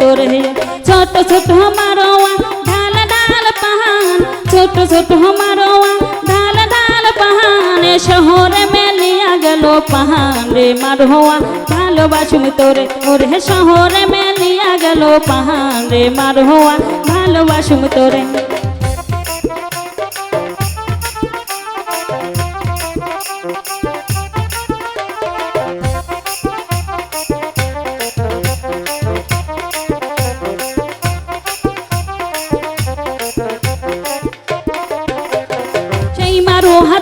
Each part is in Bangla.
তোরে। ছোট ছোট মারোয়া, ঢাল ঢাল পাহান। ছোট ছোট মারোয়া, ঢাল ঢাল পাহান। শহরে মেলিয়া গেল পাহান রে মারোয়া। ভালোবাসুন তোরে, ওরে শহরে মেলিয়া গেল পাহান রে মারোয়া। ভালোবাসুন তোরে।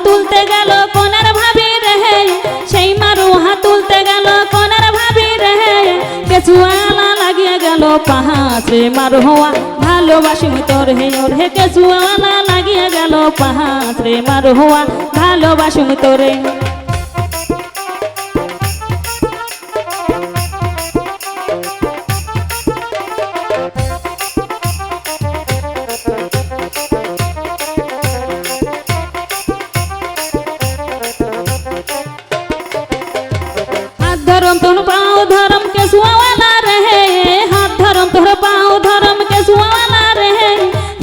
তুলতে গেল কোনার ভাবি রেহে সেই মারু হাত তুলতে গেল কোনার ভাবি রেহে কেচুয়ালা লাগিয়ে গেল পাহাড়ে রে মারু হওয়া। ভালোবাসি তোর হে ওর হে কেচুয়ালা লাগিয়ে গেল পাহাড়ে রে মারু হওয়া। ভালোবাসি তোরে। তোর পাও ধরম কে সুয়াওয়ালা রহে হাত ধরম তোর পাও ধরম কে সুয়াওয়ালা রহে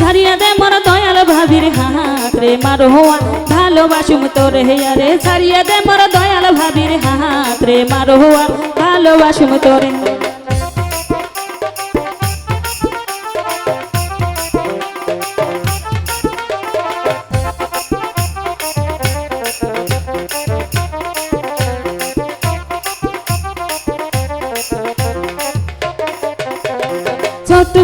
ধরিয়া দে মোর দয়াল ভাবির হাত রে মার হোয়া ভালোবাসুম তোর হে আরে ছাড়িয়া দে মোর দয়াল ভাবির হাত রে মার হোয়া ভালোবাসুম তোরে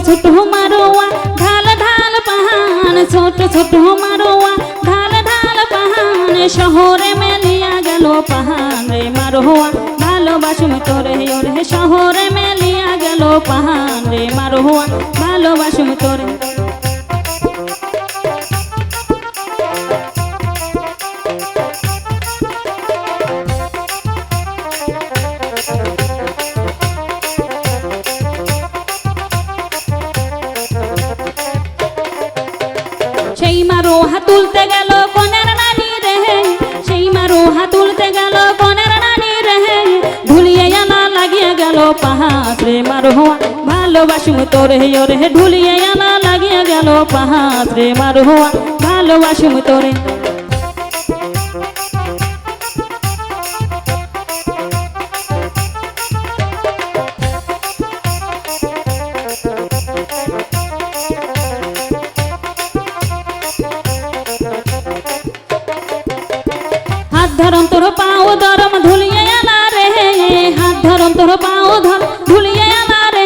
ছোট মারোয়া, ঢাল ঢাল পাহান ছোট ছোট মারোয়া, ঢাল ঢাল পাহান শহরে মেলিয়া গেল পাহান রে মারোয়া। ভালোবাসুম তোরে, ওরে শহরে মেলিয়া গেল পাহান রে মারোয়া। ভালোবাসুম তোরে তুলতে গেল কনের নানি রেহে সেই মারুহা তুলতে গেল কনের নানি রেহে ঢুলিয়ে আনা লাগিয়ে গেল পাহাড়ে। মারুহা মারো তোর হে ওরে। ঢুলিয়ে আনা লাগিয়ে গেল পাহাড়ে। মারুহা, ভালোবাসুম তোরে। ধরম তোর পাও ধরম ধুলিয়ে আনা রে হাত ধরম তোর পাও ধর ধুলিয়ে আনা রে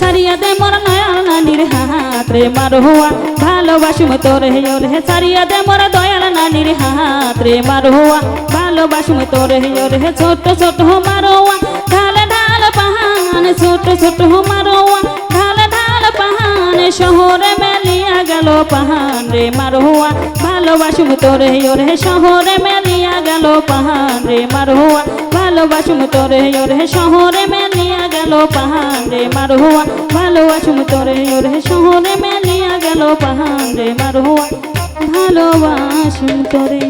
সারিয়া দে মোর নয়াল নানির হাত রে মার হুয়া ভালোবাসিম তোর হে ওর হে সারিয়া দে মোর দয়াল নানির হাত রে মার হুয়া ভালোবাসিম তোর হে ওর হে ছোট ছোট মারোয়া ঢাল ঢাল পাহান ছোট ছোট মারোয়া গেল পাহান রে মারোয়া ভালোবাসুম তোরে, ওরে শহরে মেলিয়া গেল পাহান রে মারোয়া ভালোবাসুম তোরে, ওরে শহরে মেলিয়া গেল পাহান রে মারোয়া ভালোবাসুম তোরে, ওরে শহরে মেলিয়া গেল পাহান রে মারোয়া ভালোবাসুম তোরে।